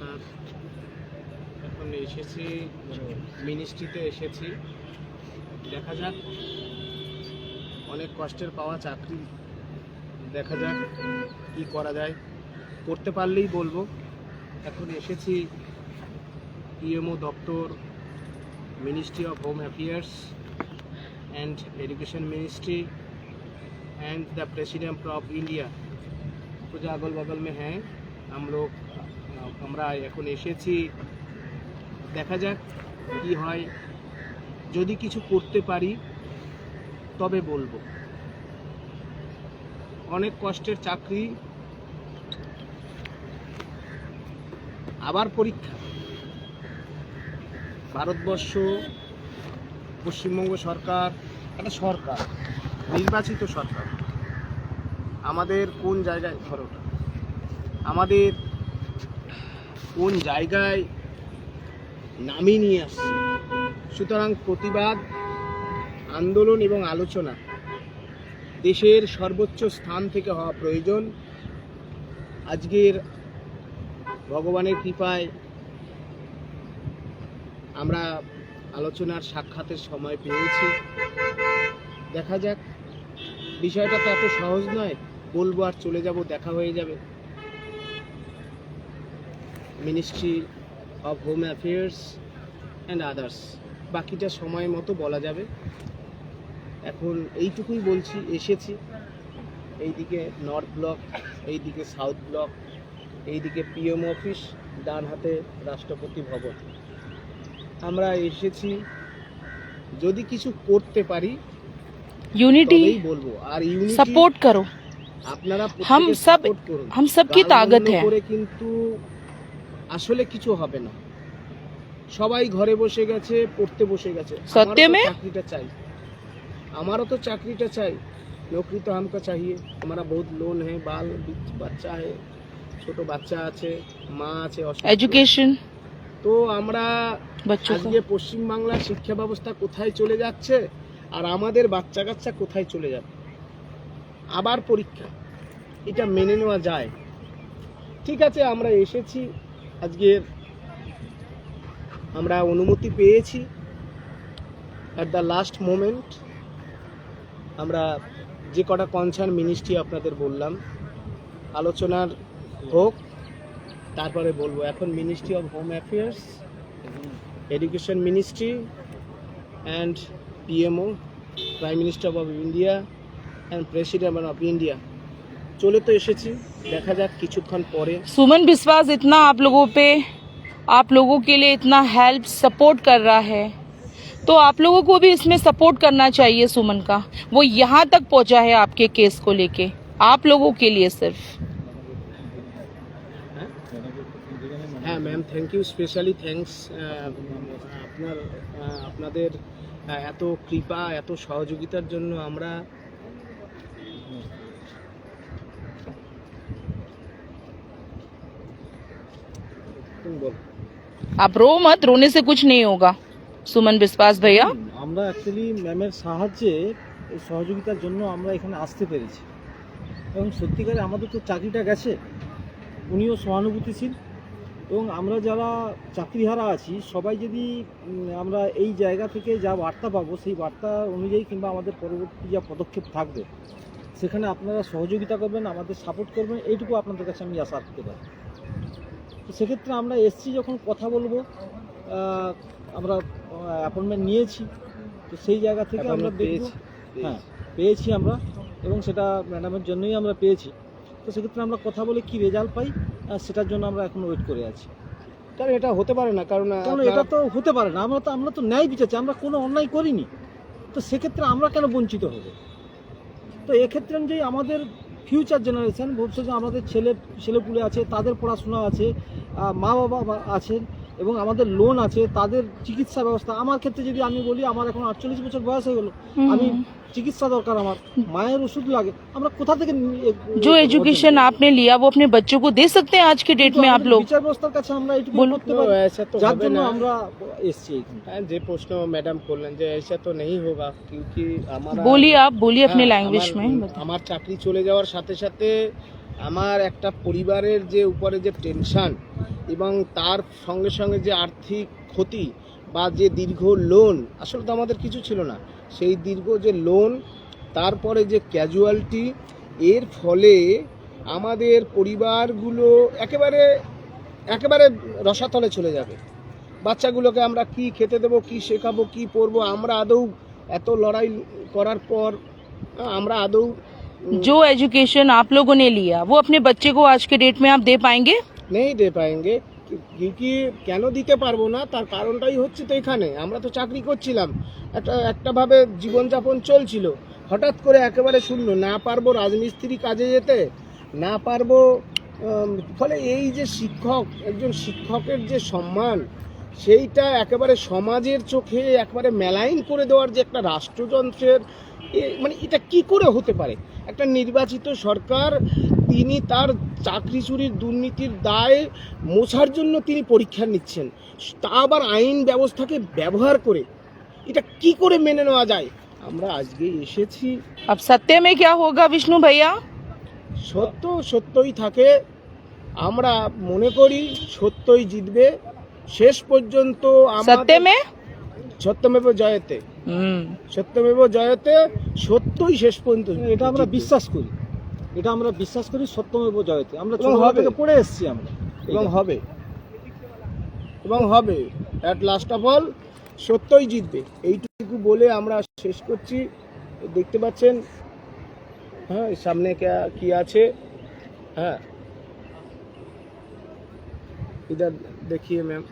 নমস্কার এখন এসেছি মিনিস্ট্রিতে এসেছি দেখা যাক অনেক কষ্টের পাওয়া চাকরি দেখা যাক কি করা যায় করতে পারলেই বলবো এখন এসেছি ইএমও দপ্তর ministry of home affairs and education ministry and the president of India कुछ अगल बगल में हैं हम लोग আমরা এখন এসেছি। দেখা যাক কি হয়। যদি কিছু করতে পারি, তবে বলব। অনেক কষ্টের চাকরি। আবার পরীক্ষা। ভারতবর্ষ, পশ্চিমবঙ্গ সরকার, একটা সরকার, নির্বাচিত সরকার। আমাদের কোন জায়গায় ধরো আমাদের কোন জায়গায় নামিয়ে নিয়ে আসছে? সুতরাং প্রতিবাদ, আন্দোলন এবং আলোচনা দেশের সর্বোচ্চ স্থান থেকে হওয়া প্রয়োজন। আজকের ভগবানের কৃপায় আমরা আলোচনার সাক্ষাতের সময় পেয়েছি। দেখা যাক, বিষয়টা তো এত সহজ নয়, বলব আর চলে যাব, দেখা হয়ে যাবে। Ministry of home affairs and others বাকিটা সময় মতো বলা যাবে এখন এইটুকুই বলছি এসেছি এইদিকে নর্থ ব্লক এইদিকে সাউথ ব্লক এইদিকে পিএম অফিস ডান হাতে রাষ্ট্রপতি ভবন আমরা এসেছি যদি কিছু করতে পারি यूनिटी তবেই বলবো আর ইউনিটি सपोर्ट करो আপনারা हम প্রত্যেকে सब support করুন। हम सब की গাল ताकत বন্ধ है করে কিন্তু আসলে কিছু হবে না সবাই ঘরে বসে গেছে পড়তে বসে গেছে সত্যি আমারও তো মে? চাকরিটা চাই আমারও তো চাকরিটা চাই नौकरी तो हमको चाहिए हमारा बहुत लोन है बाल बच्चा है ছোট বাচ্চা আছে মা আছে অসুস্থ। एजुकेशन তো আমরা बच्चों আজকে का পশ্চিমবাংলার শিক্ষা ব্যবস্থা কোথায় চলে যাচ্ছে আর আমাদের বাচ্চা কাচ্চা কোথায় চলে যাবে আবার পরীক্ষা এটা মেনে নেওয়া যায় ঠিক আছে আমরা এসেছি আজকের আমরা অনুমতি পেয়েছি অ্যাট দ্য লাস্ট মোমেন্ট আমরা যে কটা কনসার্ন মিনিস্ট্রি আপনাদের বললাম, আলোচনার হোক, তারপরে বলব। এখন ministry of home affairs education ministry and PMO prime minister of India and president of India চলে তো এসেছি দেখা যাক কিছুক্ষণ পরে सुमन विश्वास इतना आप लोगों पे आप लोगों के लिए इतना हेल्प सपोर्ट कर रहा है तो आप लोगों को भी इसमें सपोर्ट करना चाहिए सुमन का वो यहाँ तक पहुँचा है आपके केस को लेके आप लोगों के लिए सिर्फ হ্যাঁ ma'am thank you specially thanks আপনার আহ, আপনাদের আহ, এত কৃপা এত সহযোগিতার জন্য আমরা आप रो मत रोने से कुछ नहीं होगा सुमन विश्वास भैया আমরা অ্যাকচুয়ালি ম্যামের সাহায্যে এই সহযোগিতার জন্য আমরা এখানে আসতে পেরেছি এবং সত্যিকারে আমাদের তো চাকরিটা গেছে উনিও সহানুভূতিশীল এবং আমরা যারা চাকরিহারা আছি সবাই যদি উম, আমরা এই জায়গা থেকে যা বার্তা পাবো সেই বার্তা অনুযায়ী কিংবা আমাদের পরবর্তী যা পদক্ষেপ থাকবে সেখানে আপনারা সহযোগিতা করবেন আমাদের সাপোর্ট করবেন এইটুকু আপনাদের কাছে আমি আশা রাখতে পারি তো সেক্ষেত্রে আমরা এসছি যখন কথা বলব আমরা অ্যাপয়েন্টমেন্ট নিয়েছি। তো সেই জায়গা থেকে আমরা পেয়েছি? হ্যাঁ পেয়েছি আমরা এবং সেটা ম্যাডামের জন্যই আমরা পেয়েছি। তো সেক্ষেত্রে আমরা কথা বলে কি রেজাল্ট পাই সেটার জন্য আমরা এখন ওয়েট করে আছি। কারণ এটা হতে পারে না কারণ কারণ এটা তো হতে পারে না। আমরা তো আমরা তো ন্যায় বিচারছি আমরা কোনো অন্যায় করিনি। তো সেক্ষেত্রে আমরা কেন বঞ্চিত হব? তো এক্ষেত্রে অনুযায়ী আমাদের ফিউচার জেনারেশন ভবিষ্যতে আমাদের ছেলে ছেলেপুলে আছে তাদের পড়াশোনা আছে মা বাবা আছেন এবং আমাদের লোন আছে তাদের চিকিৎসা ব্যবস্থা আমার ক্ষেত্রে যদি আমি বলি আমার এখন আটচল্লিশ বছর বয়স হয়ে গেল আমি চিকিৎসা দরকার আমার মায়ের ওষুধ লাগে আমরা কোথা থেকে নি- এ- जो এ- एजुकेशन आपने लिया वो अपने बच्चों को दे सकते हैं आज की डेट में आप আমাদের लोग বিচার ব্যবস্থার কাছে আমরা এইটুকু বলুন। করতে No, পারি ऐसा तो যার হবে জন্য না। আমরা এসছি এইখানে হ্যাঁ, যে প্রশ্ন ম্যাডাম করলেন যে ऐसा तो नहीं होगा क्योंकि हमारा बोलिए आप बोलिए अपने হ্যাঁ, लैंग्वेज আমার- में बताइए। আমার চাকরি চলে যাওয়ার সাথে সাথে আমার একটা পরিবারের যে উপরে যে টেনশন এবং তার সঙ্গে সঙ্গে যে আর্থিক ক্ষতি বা যে দীর্ঘ লোন আসলে তো আমাদের কিছু ছিল না সেই দীর্ঘ যে লোন তারপরে যে ক্যাজুয়ালিটি এর ফলে আমাদের পরিবারগুলো একেবারে একেবারে রসাতলে চলে যাবে বাচ্চাগুলোকে আমরা কি খেতে দেবো কি শেখাবো কি পড়বো আমরা আদৌ এত লড়াই করার পর আহ, আমরা আদৌ উম, जो एजुकेशन आप लोगों ने लिया वो अपने बच्चे को आज के डेट में आप दे पाएंगे নেই দে পাएंगे কি কেন দিতে পারব না? তার কারণটাই হচ্ছে তো এখানে। আমরা তো চাকরি করছিলাম। একটা, একটাভাবে জীবনযাপন চলছিল। হঠাৎ করে একেবারে শূন্য। না পারব রাজমিস্ত্রি কাজে যেতে, না পারব ফলে এই যে শিক্ষক, একজন শিক্ষকের যে সম্মান, সেইটা একেবারে সমাজের চোখে একেবারে মেলাইন করে দেওয়ার যে একটা রাষ্ট্রযন্ত্রের মানে এটা কি করে হতে পারে একটা নির্বাচিত সরকার তিনি তার চাকরি চুরির দুর্নীতির দায় মোছার জন্য তিনি পরীক্ষা নিচ্ছেন তা আবার আইন ব্যবস্থাকে ব্যবহার করে এটা কি করে মেনে নেওয়া যায় আমরা আজকে এসেছি अब सत्य में क्या होगा विष्णु भैया সত্য সত্যই থাকে আমরা মনে করি সত্যই জিতবে শেষ পর্যন্ত আমাদের- सत्य में সত্যমেব জয়তে हम्म সত্যমেব জয়তে সত্যই শেষ পর্যন্ত এটা আমরা বিশ্বাস করি। এটা আমরা বিশ্বাস করি সত্যমেব জয়তে। আমরা ছোটবেলা থেকে পড়ে এসেছি আমরা। এবং হবে। এবং হবে। অ্যাট লাস্ট অফ অল সত্যই জিতবে। এইটুকু বলে আমরা শেষ করছি। দেখতে পাচ্ছেন? হ্যাঁ সামনে কে- আছে? হ্যাঁ। ইধার দেখিয়ে ম্যাম।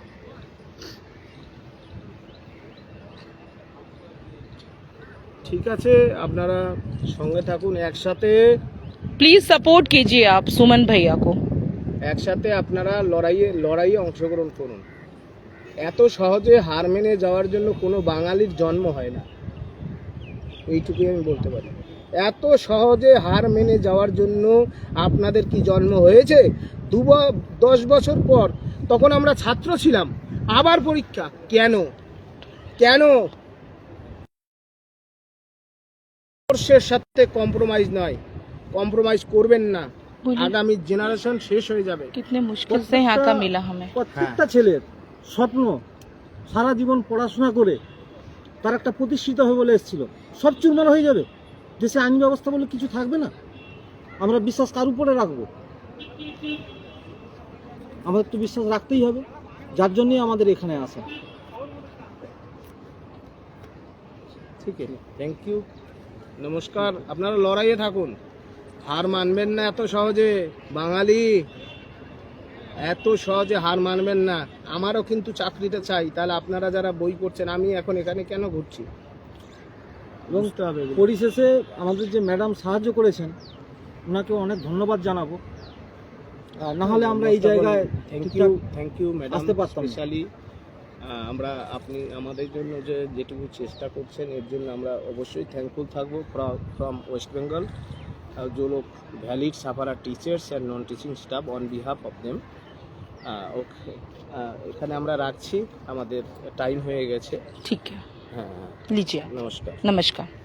ঠিক আছে আপনারা সঙ্গে থাকুন একসাথে প্লিজ সাপোর্ট কিজিয়ে আপ সুমন ভাইয়া কো একসাথে আপনারা লড়াইয়ে লড়াইয়ে অংশগ্রহণ করুন। এত সহজে হার মেনে যাওয়ার জন্য কোনো বাঙালির জন্ম হয় না। এইটুকুই আমি বলতে পারি। এত সহজে হার মেনে যাওয়ার জন্য আপনাদের কি জন্ম হয়েছে? দু দশ বছর পর তখন আমরা ছাত্র ছিলাম। আবার পরীক্ষা। কেন? কেন? আদর্শের সাথে কম্প্রোমাইজ নয়। কম্প্রোমাইজ করবেন না। আগামী জেনারেশন শেষ হয়ে যাবে। প্রত্যেকটা ছেলের স্বপ্ন সারা জীবন পড়াশোনা করে তার একটা প্রতিষ্ঠিত হবে বলে এসেছিল। সব চুরমার হয়ে যাবে। দেশে আইন ব্যবস্থা বলে কিছু থাকবে না। আমরা বিশ্বাস কার উপরে রাখব। আমাদের তো বিশ্বাস রাখতেই হবে। যার জন্যই আমাদের এখানে আসা। ঠিক আছে। থ্যাংক ইউ নমস্কার আপনারা লড়াইয়ে থাকুন। হার মানবেন না এত সহজে বাঙালি। এত সহজে হার মানবেন না। আমারও কিন্তু চাকরিটা চাই তাহলে আপনারা যারা বই করছেন আমি এখন এখানে কেন ঘুরছি? এবং পরিশেষে আমাদের যে ম্যাডাম সাহায্য করেছেন ওনাকে অনেক ধন্যবাদ জানাব। আর না হলে আমরা এই জায়গায় thank you thank you madam আসতে পারতাম আমরা আপনি আমাদের জন্য যে যেটুকু চেষ্টা করছেন এর জন্য আমরা অবশ্যই থ্যাঙ্কফুল থাকবো ফ্রম ওয়েস্ট বেঙ্গল जो लोग valid साफारा teachers and non teaching staff on behalf of them okay এখানে আমরা রাখছি আমাদের টাইম হয়ে গেছে ठीक है হ্যাঁ হ্যাঁ, लीजिए নমস্কার नमस्कार